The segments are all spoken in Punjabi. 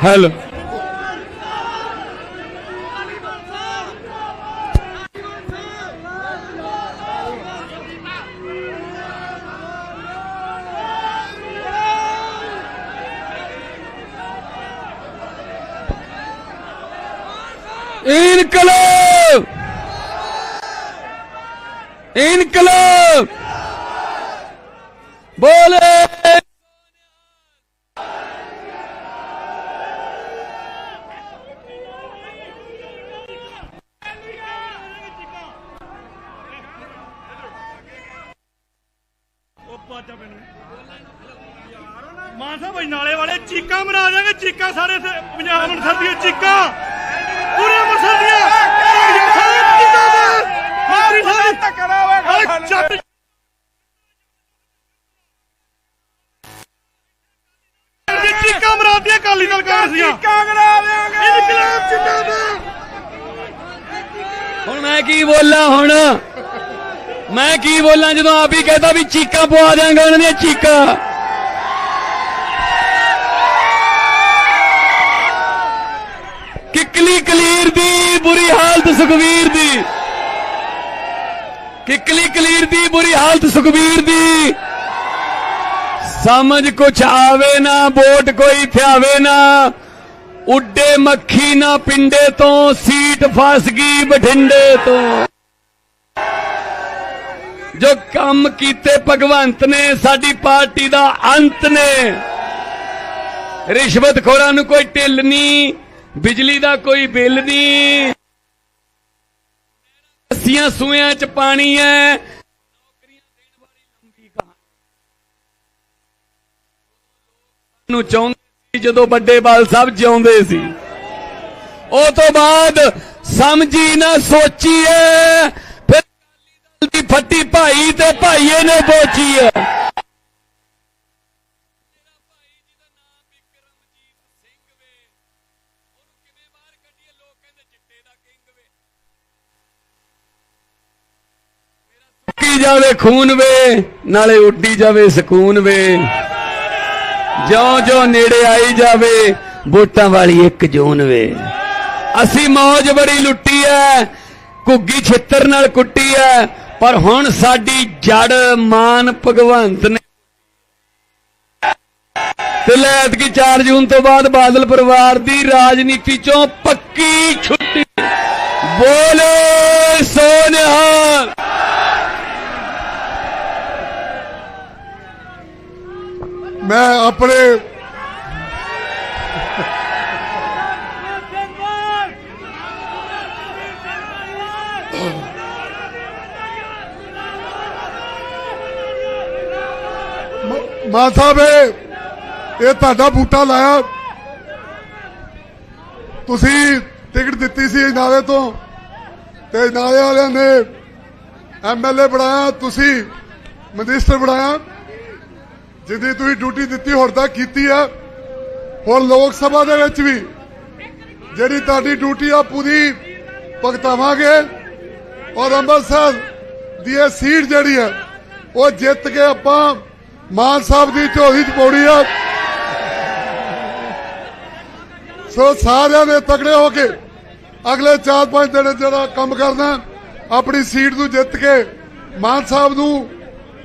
ਹੈਲੋ ਇਨਕਲਾਬ ਇਨਕਲਾਬ ਬੋਲੇ ਉਹ ਪਾਜਾ ਮੈਨੂੰ ਮਾਨ ਸਾਹਿਬ ਨਾਲੇ ਵਾਲੇ ਚੀਕਾਂ ਮਰਾ ਜਾਗੇ ਚੀਕਾਂ ਸਾਰੇ ਪੰਜਾਬ ਅੰਮ੍ਰਿਤਸਰ ਦੀਆਂ ਚੀਕਾਂ। ਪੂਰੇ ਅੰਮ੍ਰਿਤਸਰ ਦੀਆਂ। ਚੀਕਾਂ ਕਾਲੀ ਦਲ ਕਾਂਗਰਸੀਆਂ ਦੇਾਂਗੇ ਇਨਕਲਾਬ ਜਿੰਦਾਬਾਦ ਹੁਣ ਮੈਂ ਕੀ ਬੋਲਾਂ ਹੁਣ? ਮੈਂ ਕੀ ਬੋਲਾਂ ਜਦੋਂ ਆਪ ਹੀ ਕਹਿੰਦਾ ਵੀ ਚੀਕਾਂ ਪਵਾ ਦਿਆਂਗਾ ਉਹਨਾਂ ਦੀਆਂ ਚੀਕਾਂ। ਕਿਕਲੀ ਕਲੀਰ ਦੀ, ਬੁਰੀ ਹਾਲਤ ਸੁਖਵੀਰ ਦੀ। ਕਿਕਲੀ ਕਲੀਰ ਦੀ, ਬੁਰੀ ਹਾਲਤ ਸੁਖਵੀਰ ਦੀ। ਸਮਝ ਕੁਛ ਆਵੇ ਨਾ, ਵੋਟ ਕੋਈ ਥਿਆਵੇ ਨਾ। ਉੱਡੇ ਮੱਖੀ ਨਾ ਪਿੰਡੇ ਤੋਂ, ਸੀਟ ਫਸ ਗਈ ਬਠਿੰਡੇ ਤੋਂ। ਜੋ ਕੰਮ ਕੀਤੇ ਭਗਵੰਤ ਨੇ, ਸਾਡੀ ਪਾਰਟੀ ਦਾ ਅੰਤ ਨੇ। ਰਿਸ਼ਵਤਖੋਰਾਂ ਨੂੰ ਕੋਈ ਢਿੱਲ ਨਹੀਂ, ਬਿਜਲੀ ਦਾ ਕੋਈ ਬਿੱਲ ਨਹੀਂ। ਅੱਸੀਆਂ ਸੂਇਆਂ ਚ ਪਾਣੀ ਹੈ। ਨੂੰ ਚਾਹੁੰਦੇ ਸੀ ਜਦੋਂ ਵੱਡੇ ਬਾਲ ਸਾਹਿਬ ਜਿਉਂਦੇ ਸੀ। ਉਹ ਤੋਂ ਬਾਅਦ ਸਮਝੀ ਨਾ ਸੋਚੀਏ। ਫਿਰ ਫੱਟੀ ਭਾਈ ਤੇ ਭਾਈਏ ਨੇ ਪੋਚੀ ਹੈ ਜਾਵੇ ਖੂਨ ਵੇ, ਨਾਲੇ ਉੱਡੀ ਜਾਵੇ ਸਕੂਨ ਵੇ। ਜਿਉਂ ਜਿਉਂ ਨੇੜੇ ਆਈ ਜਾਵੇ, ਵੋਟਾਂ ਵਾਲੀ ਇੱਕ ਜੂਨ ਵੇ। ਅਸੀਂ ਮੌਜ ਬੜੀ ਲੁੱਟੀ ਐ, ਘੁੱਗੀ ਛਿੱਤਰ ਨਾਲ ਕੁੱਟੀ ਐ ਪਰ ਹੁਣ ਸਾਡੀ ਜੜ ਮਾਨ ਭਗਵੰਤ ਨੇ ਤੇ ਲੈਤ ਕੀ 4 ਜੂਨ ਤੋਂ ਬਾਅਦ ਬਾਦਲ ਪਰਿਵਾਰ ਦੀ ਰਾਜਨੀਤੀ ਚੋਂ ਪੱਕੀ ਛੁੱਟੀ। ਬੋਲੇ ਸੋਨਿਹਾਲ। ਮੈਂ ਆਪਣੇ ਮਾਨ ਸਾਹਿਬ, ਇਹ ਤੁਹਾਡਾ ਬੂਟਾ ਲਾਇਆ। ਤੁਸੀਂ ਟਿਕਟ ਦਿੱਤੀ ਸੀ ਨਾਲੇ ਤੋਂ ਤੇ ਨਾਲੇ ਵਾਲਿਆਂ ਨੇ ਐਮਐਲਏ ਬਣਾਇਆ, ਤੁਸੀਂ ਮਨਿਸਟਰ ਬਣਾਇਆ। ਜਿਹਦੀ ਤੁਸੀਂ ਡਿਊਟੀ ਦਿੱਤੀ, ਹੁਣ ਤੱਕ ਕੀਤੀ ਆ। ਹੁਣ ਲੋਕ ਸਭਾ ਦੇ ਵਿੱਚ ਵੀ ਜਿਹੜੀ ਤੁਹਾਡੀ ਡਿਊਟੀ ਆ, ਪੂਰੀ ਭਗਤਾਵਾਂਗੇ। ਔਰ ਅੰਮ੍ਰਿਤਸਰ ਦੀ ਇਹ ਸੀਟ ਜਿਹੜੀ ਆ, ਉਹ ਜਿੱਤ ਕੇ ਆਪਾਂ ਮਾਨ ਸਾਹਿਬ ਦੀ ਝੋਲੀ ਚ ਪਾਉਣੀ ਆ। ਸੋ ਸਾਰਿਆਂ ਨੇ ਤਕੜੇ ਹੋ ਕੇ ਅਗਲੇ 4-5 ਦਿਨ ਜਿਹੜਾ ਕੰਮ ਕਰਨਾ, ਆਪਣੀ ਸੀਟ ਨੂੰ ਜਿੱਤ ਕੇ ਮਾਨ ਸਾਹਿਬ ਨੂੰ,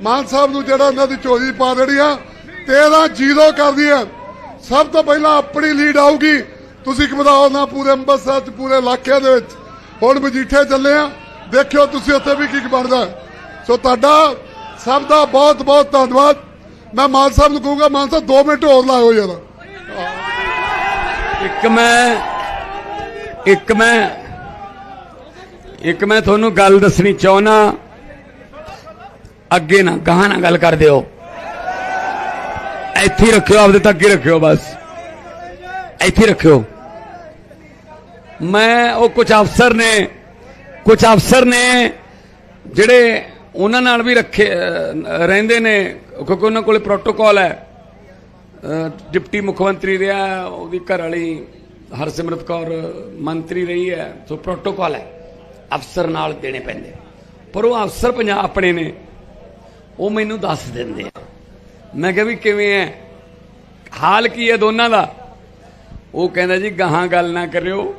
ਮਾਨ ਸਾਹਿਬ ਨੂੰ ਜਿਹੜਾ ਉਹਨਾਂ ਦੀ ਝੋਲੀ ਪਾ ਦੇਣੀ ਆ 13 ਜ਼ੀਰੋ ਕਰਦੀ ਆ ਸਭ ਤੋਂ ਪਹਿਲਾਂ ਆਪਣੀ ਲੀਡ ਆਊਗੀ। ਤੁਸੀਂ ਘਬਰਾਓ ਨਾ, ਪੂਰੇ ਅੰਮ੍ਰਿਤਸਰ ਚ, ਪੂਰੇ ਇਲਾਕੇ ਦੇ ਵਿੱਚ। ਹੁਣ ਮਜੀਠੇ ਚੱਲੇ ਆ। ਦੇਖਿਓ ਤੁਸੀਂ ਉੱਥੇ ਵੀ ਕੀ ਬਣਦਾ। ਸੋ ਤੁਹਾਡਾ ਸਭ ਦਾ ਬਹੁਤ ਬਹੁਤ ਧੰਨਵਾਦ। ਮੈਂ ਮਾਨ ਸਾਹਿਬ ਨੂੰ ਕਹੂੰਗਾ, ਮਾਨ ਸਾਹਿਬ 2 ਮਿੰਟ ਹੋਰ ਲਾਇਓ ਯਾਰ। ਇੱਕ ਮੈਂ ਇੱਕ ਮੈਂ ਇੱਕ ਮੈਂ ਤੁਹਾਨੂੰ ਗੱਲ ਦੱਸਣੀ ਚਾਹਣਾ ਅੱਗੇ ਨਾ, ਗਾਹਾਂ ਨਾ ਗੱਲ ਕਰ ਦਿਓ। ਇੱਥੇ ਰੱਖਿਓ, ਆਪਦੇ ਤੱਕ ਹੀ ਰੱਖਿਓ ਬਸ। ਇੱਥੇ ਰੱਖਿਓ। ਮੈਂ, ਉਹ ਕੁਝ ਅਫਸਰ ਨੇ ਕੁਝ ਅਫਸਰ ਨੇ ਜਿਹੜੇ ਉਹਨਾਂ ਨਾਲ ਵੀ ਰੱਖੇ ਰਹਿੰਦੇ ਨੇ, ਕਿਉਂਕਿ ਉਹਨਾਂ ਕੋਲੇ ਪ੍ਰੋਟੋਕਾਲ ਹੈ। ਡਿਪਟੀ ਮੁੱਖ ਮੰਤਰੀ ਰਿਹਾ ਉਹਦੀ ਘਰ ਵਾਲੀ ਹਰਸਿਮਰਤ ਕੌਰ ਮੰਤਰੀ ਰਹੀ ਹੈ, ਸੋ ਪ੍ਰੋਟੋਕਾਲ ਹੈ, ਅਫਸਰ ਨਾਲ ਦੇਣੇ ਪੈਂਦੇ। ਪਰ ਉਹ ਅਫਸਰ ਪੰਜਾਬ ਆਪਣੇ ਨੇ, ਉਹ ਮੈਨੂੰ ਦੱਸ ਦਿੰਦੇ ਆ। ਮੈਂ ਕਿਹਾ ਵੀ ਕਿਵੇਂ ਹੈ ਹਾਲ ਕੀ ਹੈ ਦੋਨਾਂ ਦਾ? ਉਹ ਕਹਿੰਦਾ ਜੀ, ਗਾਹਾਂ ਗੱਲ ਨਾ ਕਰਿਓ।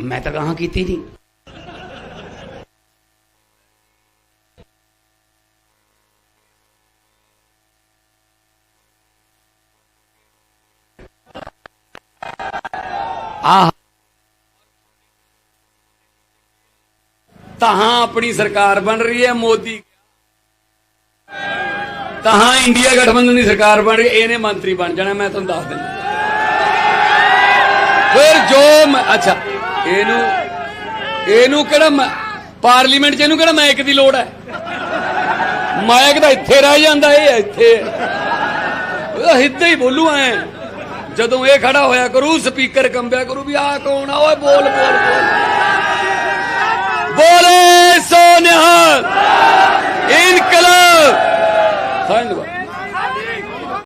ਮੈਂ ਤਾਂ ਗਾਹਾਂ ਕੀਤੀ ਨਹੀਂ ਆਹ। ਤਹਾਂ ਆਪਣੀ ਸਰਕਾਰ ਬਣ ਰਹੀ ਹੈ, ਮੋਦੀ। ਤਹਾਂ ਇੰਡੀਆ ਗਠਬੰਧਨ ਦੀ ਸਰਕਾਰ ਬਣ ਰਹੀ ਇਹਨੇ ਮੰਤਰੀ ਬਣ ਜਾਣਾ, ਮੈਂ ਤੁਹਾਨੂੰ ਦੱਸ ਦਿੰਦਾ। ਫਿਰ ਜੋ ਅੱਛਾ, ਇਹਨੂੰ ਇਹਨੂੰ ਕਿਹੜਾ ਮ- ਪਾਰਲੀਮੈਂਟ 'ਚ ਇਹਨੂੰ ਕਿਹੜਾ ਮਾਇਕ ਦੀ ਲੋੜ ਹੈ? ਮਾਇਕ ਤਾਂ ਇੱਥੇ ਰਹਿ ਜਾਂਦਾ, ਇਹ ਇੱਥੇ। ਉਹ ਹਿੱਦਾਂ ਹੀ ਬੋਲੂ ਐ। ਜਦੋਂ ਇਹ ਖੜਾ ਹੋਇਆ ਕਰੂ, ਸਪੀਕਰ ਕੰਬਿਆ ਕਰੂ ਵੀ ਆ ਕੌਣ ਆ? ਓਏ ਬੋਲ ਬੋਲ ਬੋਲ। ਬੋਲੇ ਸੋ ਨਿਹਾਲ ਇਨਕਲਾਬ ਧੰਨਵਾਦ